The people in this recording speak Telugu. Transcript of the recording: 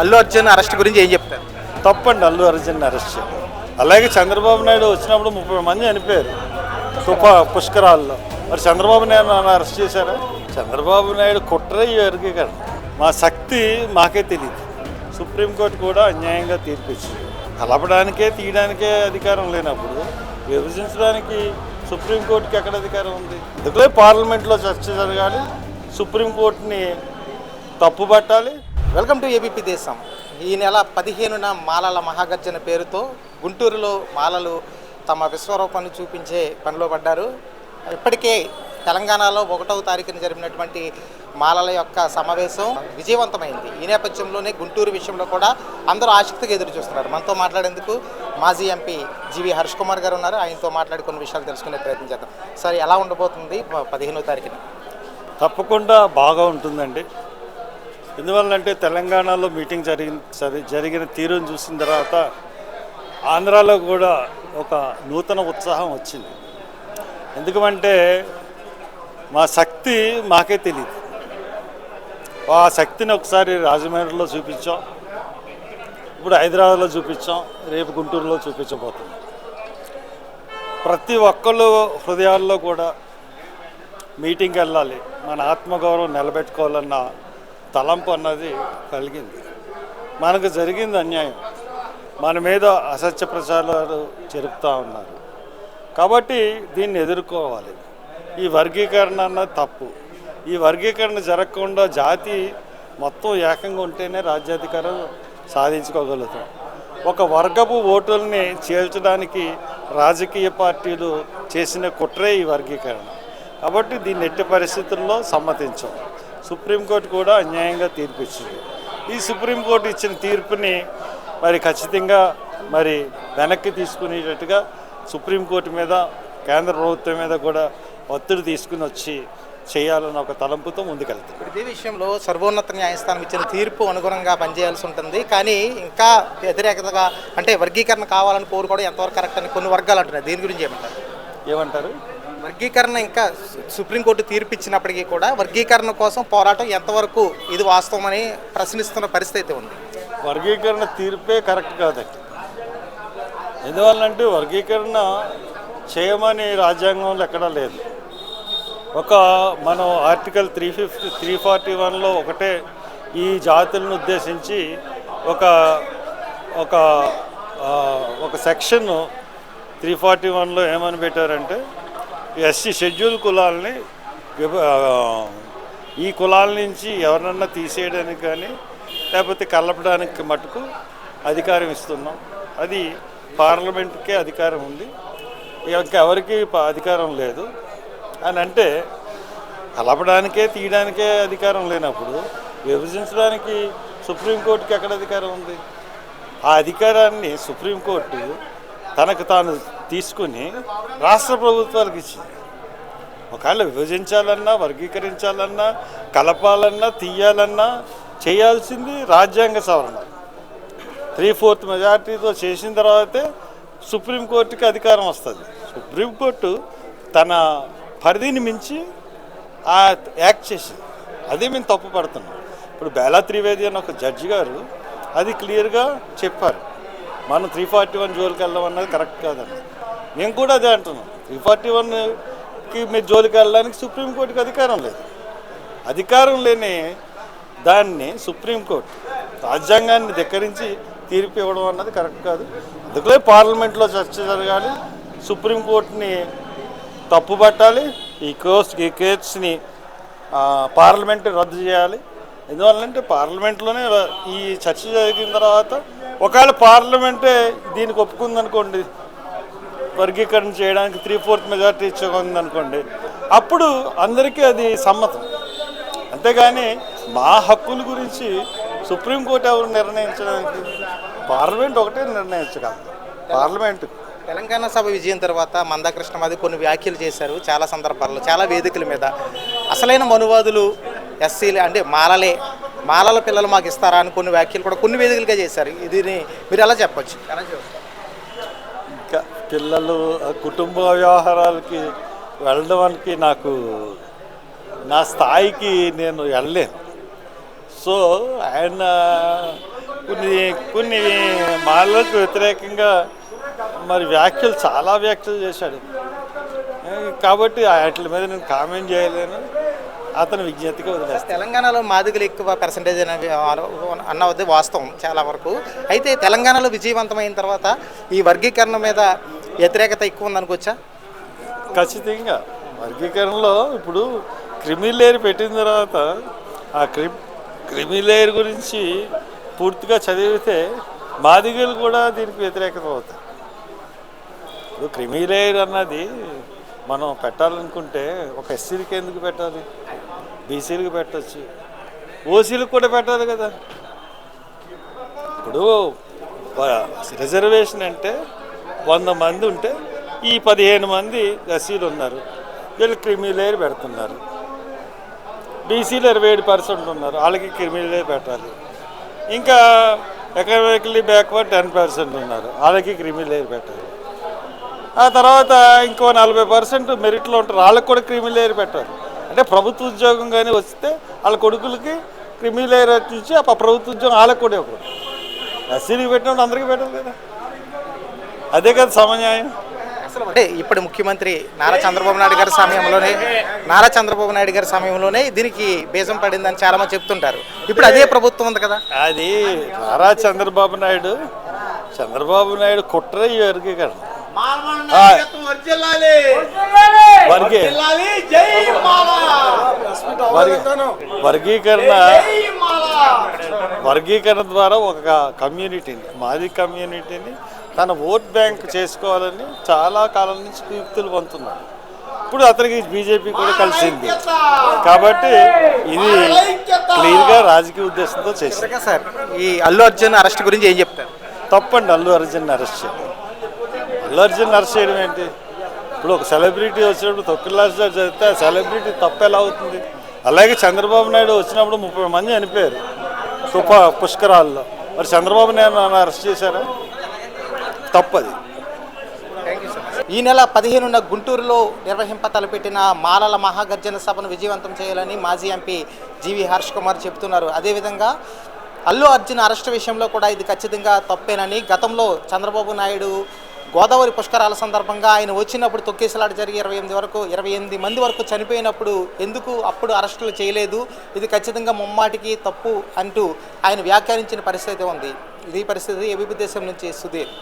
అల్లు అర్జున్ అరెస్ట్ గురించి ఏం చెప్తారు? తప్పండి అల్లు అర్జున్ అరెస్ట్. అలాగే చంద్రబాబు నాయుడు వచ్చినప్పుడు ముప్పై మంది చనిపోయారు. తుప పుష్కరాల్లో. మరి చంద్రబాబు నాయుడు అరెస్ట్ చేశారా? చంద్రబాబు నాయుడు కుట్ర ఈ కదా మా శక్తి మాకే తెలియదు సుప్రీంకోర్టు కూడా అన్యాయంగా తీర్పిచ్చింది. కలపడానికే తీయడానికే అధికారం లేనప్పుడు విభజించడానికి సుప్రీంకోర్టుకి ఎక్కడ అధికారం ఉంది? అందుకే పార్లమెంట్లో చర్చ జరగాలి సుప్రీంకోర్టుని తప్పుపట్టాలి వెల్కమ్ టు ఏబీపీ దేశం. ఈ నెల పదిహేనున మాలల మహాగర్జన పేరుతో గుంటూరులో మాలలు తమ విశ్వరూపాన్ని చూపించే పనిలో పడ్డారు. ఇప్పటికే తెలంగాణలో ఒకటవ తారీఖున జరిపినటువంటి మాలల యొక్క సమావేశం విజయవంతమైంది. ఈ నేపథ్యంలోనే గుంటూరు విషయంలో కూడా అందరూ ఆసక్తిగా ఎదురు చూస్తున్నారు. మనతో మాట్లాడేందుకు మాజీ ఎంపీ జీవి హర్ష్ కుమార్ గారు ఉన్నారు. ఆయనతో మాట్లాడి కొన్ని విషయాలు తెలుసుకునే ప్రయత్నం చేద్దాం. సార్ ఎలా ఉండబోతుంది పదిహేనవ పదిహేనో తారీఖున? తప్పకుండా బాగా ఉంటుందండి. ఎందువల్లంటే తెలంగాణలో మీటింగ్ జరిగిన జరిగిన తీరును చూసిన తర్వాత ఆంధ్రాలో కూడా ఒక నూతన ఉత్సాహం వచ్చింది. ఎందుకంటే మా శక్తి మాకే తెలియదు ఆ శక్తిని ఒకసారి రాజమండ్రిలో చూపించాం. ఇప్పుడు హైదరాబాద్లో చూపించాం. రేపు గుంటూరులో చూపించబోతున్నాం. ప్రతి ఒక్కళ్ళు హృదయాల్లో కూడా మీటింగ్కి వెళ్ళాలి. మన ఆత్మగౌరవం నిలబెట్టుకోవాలన్న తలంపు అన్నది కలిగింది. మనకు జరిగింది అన్యాయం. మన మీద అసత్య ప్రచారాలు జరుపుతూ ఉన్నారు. కాబట్టి దీన్ని ఎదుర్కోవాలి. ఈ వర్గీకరణ అన్నది తప్పు. ఈ వర్గీకరణ జరగకుండా జాతి మొత్తం ఏకంగా ఉంటేనే రాజ్యాధికారం సాధించుకోగలుగుతాం. ఒక వర్గపు ఓటుల్ని చేల్చడానికి రాజకీయ పార్టీలు చేసిన కుట్రే ఈ వర్గీకరణ. కాబట్టి దీన్ని ఎట్టి పరిస్థితుల్లో సమ్మతించాం. సుప్రీంకోర్టు కూడా అన్యాయంగా తీర్పిచ్చింది. ఈ సుప్రీంకోర్టు ఇచ్చిన తీర్పుని మరి ఖచ్చితంగా మరి వెనక్కి తీసుకునేటట్టుగా సుప్రీంకోర్టు మీద కేంద్ర ప్రభుత్వం మీద కూడా ఒత్తిడి తీసుకుని వచ్చి చేయాలన్న ఒక తలంపుతో ముందుకెళ్తాం ఇప్పుడు ఇదే విషయంలో సర్వోన్నత న్యాయస్థానం ఇచ్చిన తీర్పు అనుగుణంగా పనిచేయాల్సి ఉంటుంది. కానీ ఇంకా వ్యతిరేకతగా అంటే వర్గీకరణ కావాలని కోరుకోవడం ఎంతవరకు కరెక్ట్ అని కొన్ని వర్గాలు అంటున్నాయి. దీని గురించి ఏమంటారు? ఏమంటారు? వర్గీకరణ ఇంకా సుప్రీంకోర్టు తీర్పు ఇచ్చినప్పటికీ కూడా వర్గీకరణ కోసం పోరాటం ఎంతవరకు ఇది వాస్తవమని ప్రశ్నిస్తున్న పరిస్థితి ఉంది. వర్గీకరణ తీర్పే కరెక్ట్ కాదండి ఎందువల్లంటే వర్గీకరణ చేయమని రాజ్యాంగంలో ఎక్కడా లేదు. ఒక మనం article three fifty three forty వన్లో ఒకటే ఈ జాతులను ఉద్దేశించి ఒక ఒక ఒక సెక్షన్ త్రీ ఫార్టీ వన్లో ఏమని పెట్టారంటే ఎస్సీ షెడ్యూల్ కులాలని ఈ కులాల నుంచి ఎవరినన్నా తీసేయడానికి కానీ లేకపోతే కలపడానికి మటుకు అధికారం ఇస్తున్నాం. అది పార్లమెంట్కే అధికారం ఉంది. ఇంకెవరికి ప- అధికారం లేదు. అని అంటే కలపడానికే తీయడానికే అధికారం లేనప్పుడు విభజించడానికి సుప్రీంకోర్టుకి ఎక్కడ అధికారం ఉంది? ఆ అధికారాన్ని సుప్రీంకోర్టు తనకు తాను తీసుకుని రాష్ట్ర ప్రభుత్వాలకు ఇచ్చింది. ఒకవేళ విభజించాలన్నా వర్గీకరించాలన్నా కలపాలన్నా తీయాలన్నా చేయాల్సింది రాజ్యాంగ సవరణ. త్రీ ఫోర్త్ మెజార్టీతో చేసిన తర్వాతే సుప్రీంకోర్టుకి అధికారం వస్తుంది. సుప్రీంకోర్టు తన పరిధిని మించి ఆ యాక్ట్ చేసింది. అదే మేము తప్పు పడుతున్నాం. ఇప్పుడు బేలా త్రివేది అని ఒక జడ్జి గారు అది క్లియర్గా చెప్పారు. మనం త్రీ ఫార్టీ వన్ జోలికి వెళ్ళడం అన్నది కరెక్ట్ కాదన్నది మేము కూడా అదే అంటున్నాం. త్రీ ఫార్టీ వన్కి మీరు జోలికి వెళ్ళడానికి సుప్రీంకోర్టుకి అధికారం లేదు. అధికారం లేని దాన్ని సుప్రీంకోర్టు రాజ్యాంగాన్ని ధిక్కరించి తీర్పు ఇవ్వడం అన్నది కరెక్ట్ కాదు. అందుకే పార్లమెంట్లో చర్చ జరగాలి. సుప్రీంకోర్టుని తప్పుపట్టాలి. ఈ కోర్స్ ఈ కేసుని పార్లమెంట్ రద్దు చేయాలి. ఎందువల్లంటే పార్లమెంట్లోనే ఈ చర్చ జరిగిన తర్వాత ఒకవేళ పార్లమెంటే దీనికి ఒప్పుకుందనుకోండి వర్గీకరణ చేయడానికి త్రీ ఫోర్త్ మెజార్టీ ఇచ్చుకుంది అనుకోండి అప్పుడు అందరికీ అది సమ్మతం. అంతేగాని మా హక్కుల గురించి సుప్రీంకోర్టు ఎవరు నిర్ణయించడానికి? పార్లమెంట్ ఒకటే నిర్ణయించగలదు పార్లమెంట్. తెలంగాణ సభ విజయం తర్వాత మందాకృష్ణ మాది కొన్ని వ్యాఖ్యలు చేశారు చాలా సందర్భాల్లో చాలా వేదికల మీద. అసలైన మనువాదులు ఎస్సీలు అంటే మాలలే. మాలల పిల్లలు మాకు ఇస్తారా అని కొన్ని వ్యాఖ్యలు కూడా కొన్ని వేదికలుగా చేశారు. ఇది మీరు ఎలా చెప్పొచ్చు? ఎలా చెప్పొచ్చు? ఇంకా పిల్లలు కుటుంబ వ్యవహారాలకి వెళ్ళడానికి నాకు నా స్థాయికి నేను వెళ్ళలేను. సో ఆయన కొన్ని కొన్ని మాలకు వ్యతిరేకంగా మరి వ్యాఖ్యలు చాలా వ్యాఖ్యలు చేశాడు. కాబట్టి వాటి మీద నేను కామెంట్ చేయలేను. అతను విజ్ఞతగా వదిలేస్తాను తెలంగాణలో మాదిగలు ఎక్కువ పర్సంటేజ్ అనేవి అన్నది వాస్తవం చాలా వరకు. అయితే తెలంగాణలో విజయవంతమైన తర్వాత ఈ వర్గీకరణ మీద వ్యతిరేకత ఎక్కువ ఉందనుకోవచ్చా ఖచ్చితంగా. వర్గీకరణలో ఇప్పుడు క్రిమిలేయర్ పెట్టిన తర్వాత ఆ క్రి క్రిమిలేయర్ గురించి పూర్తిగా చదివితే మాదిగలు కూడా దీనికి వ్యతిరేకత అవుతాయి. ఇప్పుడు క్రిమిలేయర్ అన్నది మనం పెట్టాలనుకుంటే ఒక ఎస్సీలకి ఎందుకు పెట్టాలి? బీసీలకు పెట్టచ్చు. ఓసీలకు కూడా పెట్టాలి కదా. ఇప్పుడు రిజర్వేషన్ అంటే వంద మంది ఉంటే ఈ పదిహేను మంది ఎస్సీలు ఉన్నారు. వీళ్ళు క్రిమిలేరు పెడుతున్నారు. బీసీలు ఇరవై ఏడు పర్సెంట్ ఉన్నారు. వాళ్ళకి క్రిమిలేరు పెట్టాలి. ఇంకా ఎకనామికలీ బ్యాక్వర్డ్ టెన్ పర్సెంట్ ఉన్నారు. వాళ్ళకి క్రిమిలేరు పెట్టాలి. ఆ తర్వాత ఇంకో నలభై పర్సెంట్ మెరిట్లో ఉంటారు. వాళ్ళకి కూడా క్రిమిలేరు పెట్టాలి. అంటే ప్రభుత్వ ఉద్యోగం కానీ వస్తే వాళ్ళ కొడుకులకి క్రిమిలేరు ఇచ్చి ఆ ప్రభుత్వ ఉద్యోగం వాళ్ళకి కూడా ఇవ్వకూడదు. ఎస్సీలకు పెట్టినప్పుడు అందరికీ పెట్టాలి కదా. అదే కదా సమన్యాయం. అసలు అంటే ఇప్పుడు ముఖ్యమంత్రి నారా చంద్రబాబు నాయుడు గారి సమయంలోనే నారా చంద్రబాబు నాయుడు గారి సమయంలోనే దీనికి బీజం పడిందని చాలా మంది చెప్తుంటారు. ఇప్పుడు అదే ప్రభుత్వం ఉంది కదా. అది నారా చంద్రబాబు నాయుడు చంద్రబాబు నాయుడు కుట్ర ఈ వర్గీకరణ. వర్గీకరణ ద్వారా ఒక కమ్యూనిటీని మాది కమ్యూనిటీని తన ఓట్ బ్యాంక్ చేసుకోవాలని చాలా కాలం నుంచి కుయుక్తులు పొందుతున్నాడు ఇప్పుడు అతనికి బీజేపీ కూడా కలిసింది. కాబట్టి ఇది క్లియర్గా రాజకీయ ఉద్దేశంతో చేసింది. సార్? ఈ అల్లు అర్జున్ అరెస్ట్ గురించి ఏం చెప్తారు? తప్పండి అల్లు అర్జున్ అరెస్ట్ చేయడం. అల్లు అర్జున్ అరెస్ట్ చేయడం ఏంటి? ఇప్పుడు ఒక సెలబ్రిటీ వచ్చినప్పుడు తొక్కిలాగా జరిగితే ఆ సెలబ్రిటీ తప్పు ఎలా అవుతుంది? అలాగే చంద్రబాబు నాయుడు వచ్చినప్పుడు ముప్పై మంది చనిపోయారు. తుప పుష్కరాల్లో. మరి చంద్రబాబు నాయుడు అరెస్ట్ చేశారా? తప్పది. ఈ నెల పదిహేనున గుంటూరులో నిర్వహింప తలపెట్టిన మాలల మహాగర్జన సభను విజయవంతం చేయాలని మాజీ ఎంపీ జీవి హర్ష్ కుమార్ చెబుతున్నారు. అదేవిధంగా అల్లు అర్జున్ అరెస్ట్ విషయంలో కూడా ఇది ఖచ్చితంగా తప్పేనని గతంలో చంద్రబాబు నాయుడు గోదావరి పుష్కరాల సందర్భంగా ఆయన వచ్చినప్పుడు తొక్కేసలాట జరిగి ఇరవై ఎనిమిది వరకు ఇరవై ఎనిమిది మంది వరకు చనిపోయినప్పుడు ఎందుకు అప్పుడు అరెస్టులు చేయలేదు? ఇది ఖచ్చితంగా ముమ్మాటికి తప్పు అంటూ ఆయన వ్యాఖ్యానించిన పరిస్థితి ఉంది. ఇది పరిస్థితి ఏబీపీ దేశం నుంచి సుధీర్.